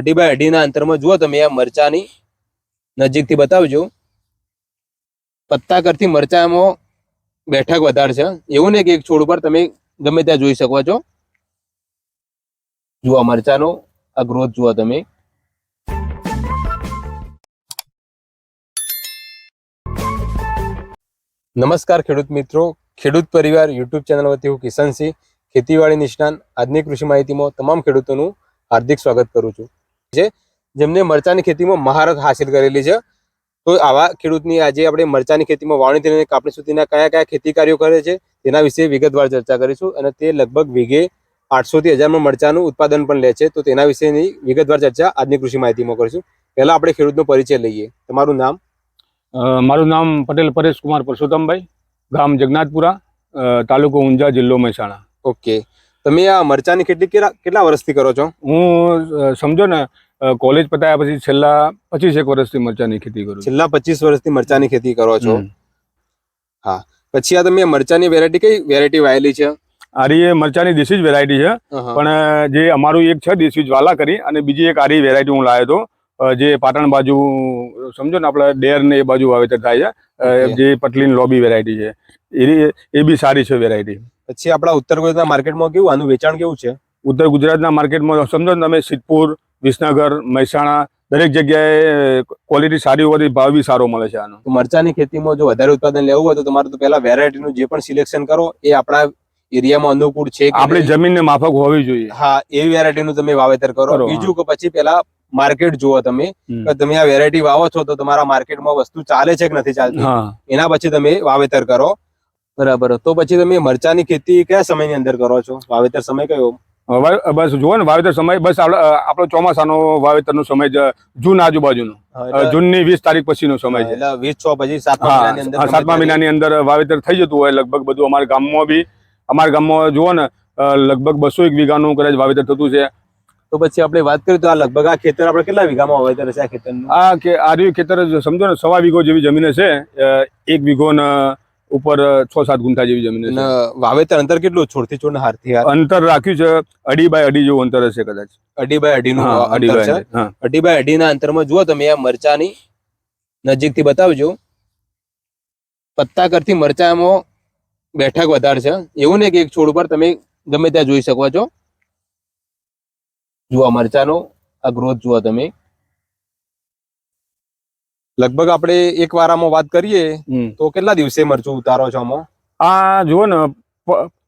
અઢી બાય અઢીના અંતરમાં જુઓ તમે આ મરચાની નજીકથી બતાવજો. પત્તા કરતી મરચામાં બેઠક વધારે છે. એવું નહીં કે એક છોડ ઉપર તમે ગમે ત્યાં જોઈ શકો છો. જુઓ મરચાનો આ ગ્રોથ જુઓ તમે. નમસ્કાર ખેડૂત મિત્રો. ખેડૂત પરિવાર યુટ્યુબ ચેનલ વતી હું કિશનસિંહ ખેતીવાડી નિષ્ણાંત. આજની કૃષિ માહિતીમાં તમામ ખેડૂતોનું હાર્દિક સ્વાગત કરું છું. છે જેમને મરચાની ખેતીમાં મહારત હાસિલ કરેલી છે. તો આવા ખેડૂતની આજે આપણે મરચાની ખેતીમાં વાવણી થઈને કાપણી સુધીના કયા કયા ખેતી કાર્યો કરે છે તેના વિશે વિગતવાર ચર્ચા કરીશું અને તે લગભગ વીઘે આઠસોથી હજારમાં મરચાનું ઉત્પાદન પણ લે છે. તો તેના વિશેની વિગતવાર ચર્ચા આજની કૃષિ માહિતીમાં કરીશું. પહેલાં આપણે ખેડૂતનો પરિચય લઈએ. તમારું નામ? મારું નામ પટેલ પરેશ કુમાર પરસોત્તમભાઈ ગામ જગન્નાથપુરા તાલુકો ઊંઝા જિલ્લો મહેસાણા. ઓકે. તમે આ મરચાની ખેતી કેટલા વર્ષથી કરો છો? હું સમજો ને કોલેજ પતાયા પછી છેલ્લા પચીસ એક વર્ષથી મરચાની ખેતી કરું છેલ્લા પચીસ વર્ષથી મરચાની ખેતી કરો છો? હા. પછી આ તમે મરચાની વેરાયટી કઈ વેરાયટી વાયેલી છે? આરી એ મરચાની દેશી જ વેરાયટી છે. પણ જે અમારું એક છે દેશી જ્વાલા કરી અને બીજી એક આરી વેરાયટી હું લાવ્યો હતો. જે પાટણ બાજુ સમજો ને આપણે ડેર ને એ બાજુ વાવેતર થાય છે. જે પટલીની લોબી વેરાયટી છે. એ એ બી સારી છે વેરાયટી પછી આપણા ઉત્તર ગુજરાતના માર્કેટમાં કેવું આનું વેચાણ કેવું છે? ઉત્તર ગુજરાતના માર્કેટમાં સમજો ને તમે સિદ્ધપુર વિસનગર મહેસાણા દરેક જગ્યાએ ક્વોલિટી સારી હોવાથી ભાવ બી સારો મળે છે આનો. મરચાની ખેતીમાં જો વધારે ઉત્પાદન લેવું હોય તો તમારે તો પહેલા વેરાયટીનું જે પણ સિલેક્શન કરો એ આપણા એરિયામાં અનુકૂળ છે આપણે. જમીનને માફક હોવી જોઈએ. હા એવી વેરાયટીનું તમે વાવેતર કરો. બીજું કે પછી પેલા માર્કેટ જુઓ તમે કે તમે આ વેરાયટી વાવો છો તો તમારા માર્કેટમાં વસ્તુ ચાલે છે કે નથી ચાલતી? એના પછી તમે વાવેતર કરો. બરાબર. તો પછી તમે મરચાની ખેતી કયા સમયની અંદર કરો છો? વાવેતર સમય કયો? બસ જુઓ ને વાવેતર સમય બસ આપણો ચોમાસાનો વાવેતરનો સમય જૂન આજુબાજુનો. જૂનની વીસ તારીખ પછીનો સમય છે. વીસ છ પછી સાતમા મહિનાની અંદર વાવેતર થઈ જતું હોય લગભગ બધું અમારા ગામમાં બી અમારા ગામમાં જુઓ ને લગભગ બસો એક વીઘાનું કદાચ વાવેતર થતું છે. તો પછી આપણે વાત કરીએ તો આ લગભગ આ ખેતર આપણે કેટલા વીઘામાં વાવેતર છે આ ખેતરનું? આ કે આર્યું ખેતર સમજો ને સવા વીઘો જેવી જમીન છે એક વીઘો ને ઉપર છ સાત ગુંઠા જેવી જમીન વાવેતર અંતર કેટલું? છોડથી હારથી હાર? અંતર રાખ્યું છે અઢી બાય અઢી જેવું અંતર હશે કદાચ. અઢી બાય અઢી નું અઢી બાય અઢી બાય અઢી ના અંતરમાં જુઓ તમે આ મરચાની નજીકથી બતાવજો. પત્તા કરતી મરચામાં બેઠક વધારે છે. એવું નહીં કે એક છોડ ઉપર તમે ગમે ત્યાં જોઈ શકો છો. જુઓ મરચાનો આ ગ્રોથ જુઓ તમે. લગભગ આપણે એક વારામાં વાત કરીએ તો કેટલા દિવસે મરચું ઉતારો છો આમાં? આ જુઓ ને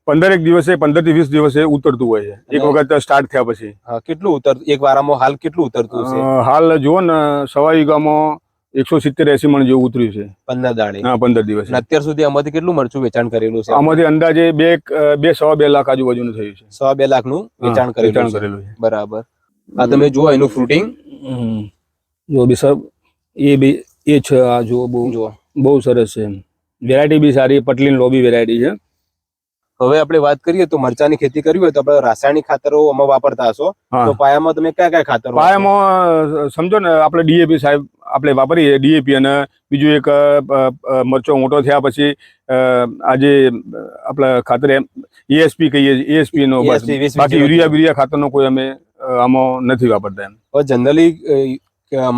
પંદર એક દિવસે પંદરથી વીસ દિવસે ઉતરતું હોય છે. એક વખત સ્ટાર્ટ થયા પછી. કેટલું ઉતર એક વારામાં હાલ કેટલું ઉતરતું છે હાલ જુઓ ને સવા વીઘામાં એકસો સિત્તેર એસી મણ જેવું ઉતર્યું છે. પંદર દાડે હા પંદર દિવસ. અત્યાર સુધી આમાંથી કેટલું મરચું વેચાણ કરેલું છે? આમાંથી અંદાજે બે બે સવા બે લાખ આજુબાજુનું થયું છે. સવા બે લાખનું વેચાણ કરેલું છે. કરેલું છે. બરાબર. આ તમે જુઓ એનું ફ્રૂટિંગ જો બી સર એ બી એ છે આ જુઓ બહુ જુઓ. બહુ સરસ છે. વેરાયટી બી સારી પટલીન લોબી વેરાયટી છે. હવે આપણે વાત કરીએ તો મરચાની ખેતી કરવી હોય તો આપણે રાસાયણિક ખાતરો આમાં વાપરતા હશો. તો પાયામાં તમે કયા કયા ખાતરો પાયામાં સમજો ને આપણે ડીએપી સાહેબ આપણે વાપરીએ ડીએપી અને બીજું એક મરચો મોટો થયા પછી આજે આપણે ખાતર એએસપી કહીએ ESP નો બસ. ESP, વીસ બાકી યુરિયા બિરિયા ખાતરનો કોઈ અમે આમાં નથી વાપરતા એમ. જનરલી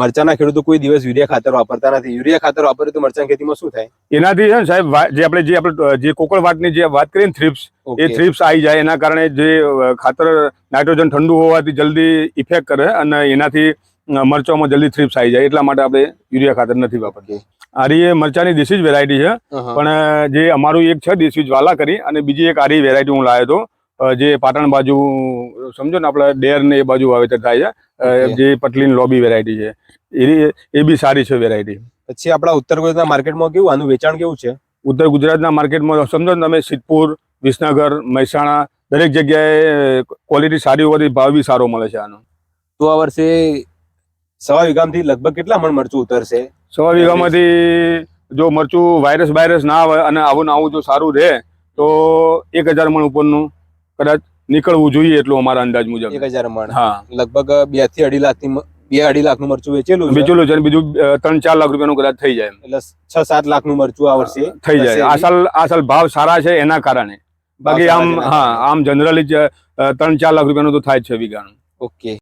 મરચાના ખેડૂતો કોઈ દિવસ યુરિયા ખાતર વાપરતા નથી. યુરિયા ખાતર વાપરે તો મરચાની ખેતીમાં શું થાય? એનાથી છે ને સાહેબ જે આપણે જે આપણે જે કોકળ વાટની જે વાત કરીએ ને થ્રિપ્સ એ થ્રીપ્સ આવી જાય. એના કારણે જે ખાતર નાઇટ્રોજન ઠંડુ હોવાથી જલ્દી ઇફેક્ટ કરે અને એનાથી મરચામાં જલ્દી થ્રીપ્સ આવી જાય એટલા માટે આપણે યુરિયા ખાતર નથી વાપરતી. આરી એ મરચાની દેશી જ વેરાયટી છે પણ જે અમારું એક છે દેશી જ્વાલા કરી અને બીજી એક આરી વેરાયટી હું લાવ્યો હતો જે પાટણ બાજુ સમજો ને આપણે ડેર ને એ બાજુ વાવેતર થાય છે. જે પટલીન લોબી વેરાયટી છે. એ એ બી સારી છે વેરાયટી પછી આપણા ઉત્તર ગુજરાતના માર્કેટમાં કેવું આનું વેચાણ કેવું છે? ઉત્તર ગુજરાતના માર્કેટમાં સમજો ને તમે સિદ્ધપુર વિસનગર મહેસાણા દરેક જગ્યાએ ક્વોલિટી સારી હોવાથી ભાવ બી સારો મળે છે આનો. તો આ વર્ષે સવા વીઘામાંથી લગભગ કેટલા મણ મરચું ઉતરશે? સવા વીઘામાંથી જો મરચું વાયરસ વાયરસ ના આવે અને આવું ને આવું જો સારું રહે તો એક હજાર મણ ઉપરનું કદાચ નીકળવું જોઈએ એટલું અમારા અંદાજ મુજબ. એક હજાર મણ. હા. લગભગ બેથી અઢી લાખથી બે અઢી લાખનું મરચું વેચેલું વેચેલું બીજું છે બીજું ત્રણ ચાર લાખ રૂપિયાનું કદાચ થઈ જાય એટલે છ સાત લાખનું મરચું આ વર્ષે થઈ જાય. આસલ થશે સાલ આ સાલ ભાવ સારા છે એના કારણે. બાકી આમ હા આમ જનરલી ત્રણ ચાર લાખ રૂપિયાનું તો થાય છે વીઘાનું. ઓકે.